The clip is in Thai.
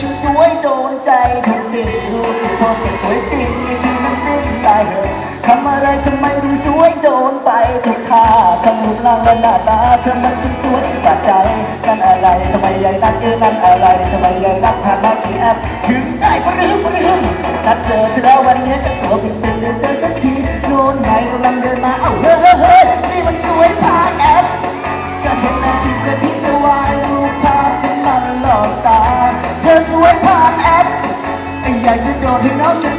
ช่างสวยโดนใจทุกทีรูปที่พบก็สวยจริงอีกทีมันฟินตายเหอะทำอะไรทำไมดูสวยโดนไปทุกท่าทำรูปร่างและหน้าตาเธอมันช่างสวยบาดใจนั่นอะไรทำไมใหญ่นักเอ้นั่นอะไรทำไมใหญ่นักผ่านมากี่แอปถึงได้ปรื้มปรื้มนัดเจอเธอแล้ววันนี้จะตัวเป็นเป็นเดี๋ยวเจอสักทีโน้ Jackson, don't you know?